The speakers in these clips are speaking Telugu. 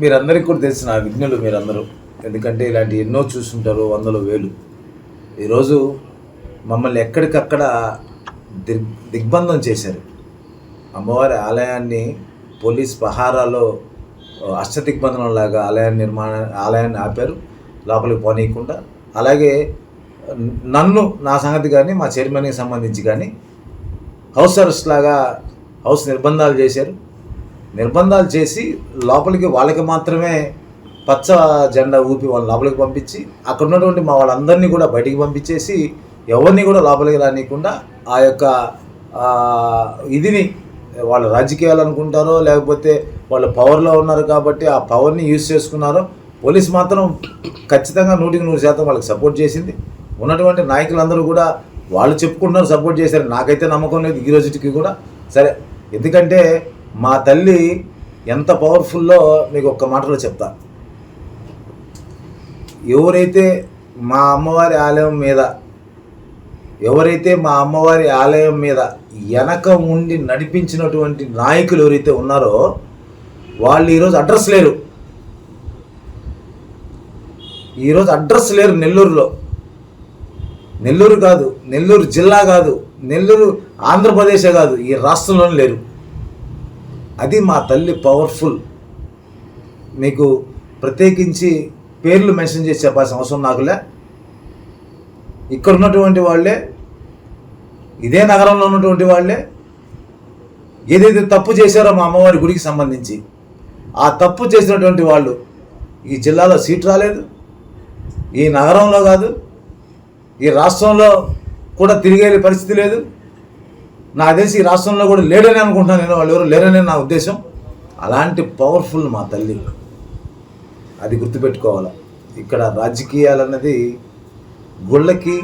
మీరందరికీ కూడా తెలిసిన విఘ్నులు మీరందరూ. ఎందుకంటే ఇలాంటి ఎన్నో చూస్తుంటారు వందలు వేలు. ఈరోజు మమ్మల్ని ఎక్కడికక్కడ దిగ్ దిగ్బంధం చేశారు. అమ్మవారి ఆలయాన్ని పోలీస్ పహారాలో అష్టదిగ్బంధనం లాగా ఆలయాన్ని నిర్మాణ ఆలయాన్ని ఆపారు. లోపలికి పోనీయకుండా. అలాగే నన్ను నా సంగతి కానీ మా చైర్మన్కి సంబంధించి కానీ హౌస్ అరెస్ట్ లాగా హౌస్ నిర్బంధాలు చేశారు. నిర్బంధాలు చేసి లోపలికి వాళ్ళకి మాత్రమే పచ్చ జెండా ఊపి వాళ్ళ లోపలికి పంపించి అక్కడ ఉన్నటువంటి మా వాళ్ళందరినీ కూడా బయటికి పంపించేసి ఎవరిని కూడా లోపలికి రానియకుండా ఆ యొక్క ఇదిని వాళ్ళ రాజకీయాలు అనుకుంటారో లేకపోతే వాళ్ళు పవర్లో ఉన్నారు కాబట్టి ఆ పవర్ని యూజ్ చేసుకున్నారో పోలీస్ మాత్రం ఖచ్చితంగా నూటికి నూరు శాతం వాళ్ళకి సపోర్ట్ చేసింది. ఉన్నటువంటి నాయకులందరూ కూడా వాళ్ళు చెప్పుకుంటున్నారు సపోర్ట్ చేశారు. నాకైతే నమ్మకం లేదు ఈ రోజుకి కూడా. సరే ఎందుకంటే మా తల్లి ఎంత పవర్ఫుల్లో మీకు ఒక్క మాటలో చెప్తా. ఎవరైతే మా అమ్మవారి ఆలయం మీద ఎవరైతే మా అమ్మవారి ఆలయం మీద వెనక ఉండి నడిపించినటువంటి నాయకులు ఎవరైతే ఉన్నారో వాళ్ళు ఈరోజు అడ్రస్ లేరు. ఈరోజు అడ్రస్ లేరు నెల్లూరులో. నెల్లూరు కాదు నెల్లూరు జిల్లా కాదు నెల్లూరు ఆంధ్రప్రదేశే కాదు ఈ రాష్ట్రంలోనే లేరు. అది మా తల్లి పవర్ఫుల్ మీకు ప్రత్యేకించి పేర్లు మెన్షన్ చేసి చెప్పాల్సిన అవసరం నాకులే ఇక్కడ ఉన్నటువంటి వాళ్ళే ఇదే నగరంలో ఉన్నటువంటి వాళ్ళే ఏదైతే తప్పు చేశారో మా అమ్మవారి గుడికి సంబంధించి ఆ తప్పు చేసినటువంటి వాళ్ళు ఈ జిల్లాలో సీట్ రాలేదు. ఈ నగరంలో కాదు ఈ రాష్ట్రంలో కూడా తిరిగే పరిస్థితి లేదు. నాకు తెలిసి ఈ రాష్ట్రంలో కూడా లేడని అనుకుంటున్నాను నేను వాళ్ళు ఎవరు లేరనే నా ఉద్దేశం. అలాంటి పవర్ఫుల్ మా తల్లి. అది గుర్తుపెట్టుకోవాలి. ఇక్కడ రాజకీయాలు అన్నది గుళ్ళకి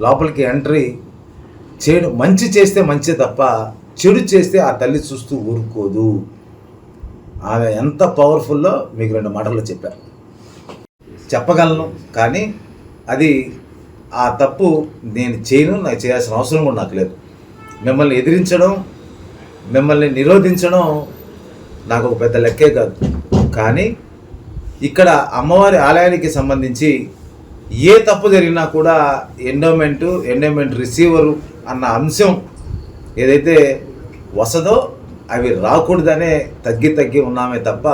లోపలికి ఎంట్రీ చేయడం మంచి చేస్తే మంచి తప్ప చెడు చేస్తే ఆ తల్లి చూస్తూ ఊరుకోదు. ఆమె ఎంత పవర్ఫుల్లో మీకు రెండు మాటలు చెప్పారు చెప్పగలను కానీ అది ఆ తప్పు నేను చేయను నాకు చేయాల్సిన అవసరం కూడా నాకు లేదు. మిమ్మల్ని ఎదిరించడం మిమ్మల్ని నిరోధించడం నాకు ఒక పెద్ద లెక్కే కాదు. కానీ ఇక్కడ అమ్మవారి ఆలయానికి సంబంధించి ఏ తప్పు జరిగినా కూడా ఎండోమెంటు ఎండోమెంట్ రిసీవరు అన్న అంశం ఏదైతే వసదో అవి రాకూడదనే తగ్గి తగ్గి ఉన్నామే తప్ప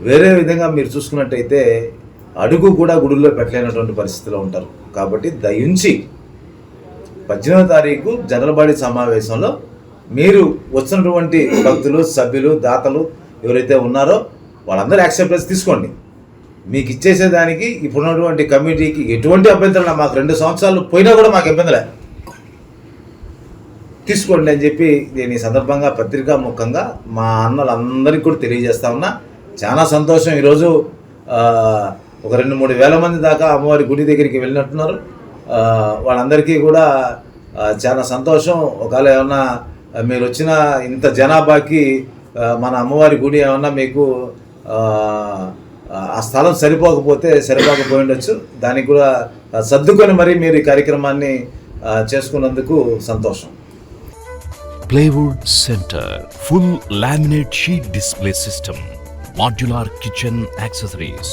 వేరే విధంగా మీరు చూసుకున్నట్టయితే అడుగు కూడా గుడిలో పెట్టలేనటువంటి పరిస్థితిలో ఉంటారు. కాబట్టి దయించి పద్దెనిమిదో తారీఖు జనరల్ సమావేశంలో మీరు వచ్చినటువంటి భక్తులు సభ్యులు దాతలు ఎవరైతే ఉన్నారో వాళ్ళందరూ యాక్సెప్టెన్స్ తీసుకోండి. మీకు ఇచ్చేసేదానికి ఇప్పుడున్నటువంటి కమిటీకి ఎటువంటి అభ్యంతరం మాకు రెండు సంవత్సరాలు పోయినా కూడా మాకు ఇబ్బందిలే తీసుకోండి అని చెప్పి నేను ఈ సందర్భంగా పత్రికా ముఖంగా మా అన్నలందరికీ కూడా తెలియజేస్తా ఉన్నా. చాలా సంతోషం. ఈరోజు ఒక రెండు మూడు వేల మంది దాకా అమ్మవారి గుడి దగ్గరికి వెళ్ళినట్టున్నారు. వాళ్ళందరికీ కూడా చాలా సంతోషం. ఒకవేళ ఏమన్నా మీరు వచ్చిన ఇంత జనాభాకి మన అమ్మవారి గుడి ఏమన్నా మీకు ఆ, స్థలం సరిపోకపోతే సరిపోకపోయి ఉండొచ్చు దానికి కూడా సర్దుకొని మరి మీరు ఈ కార్యక్రమాన్ని చేసుకున్నందుకు సంతోషం. Plywood centre full laminate sheet display system modular kitchen accessories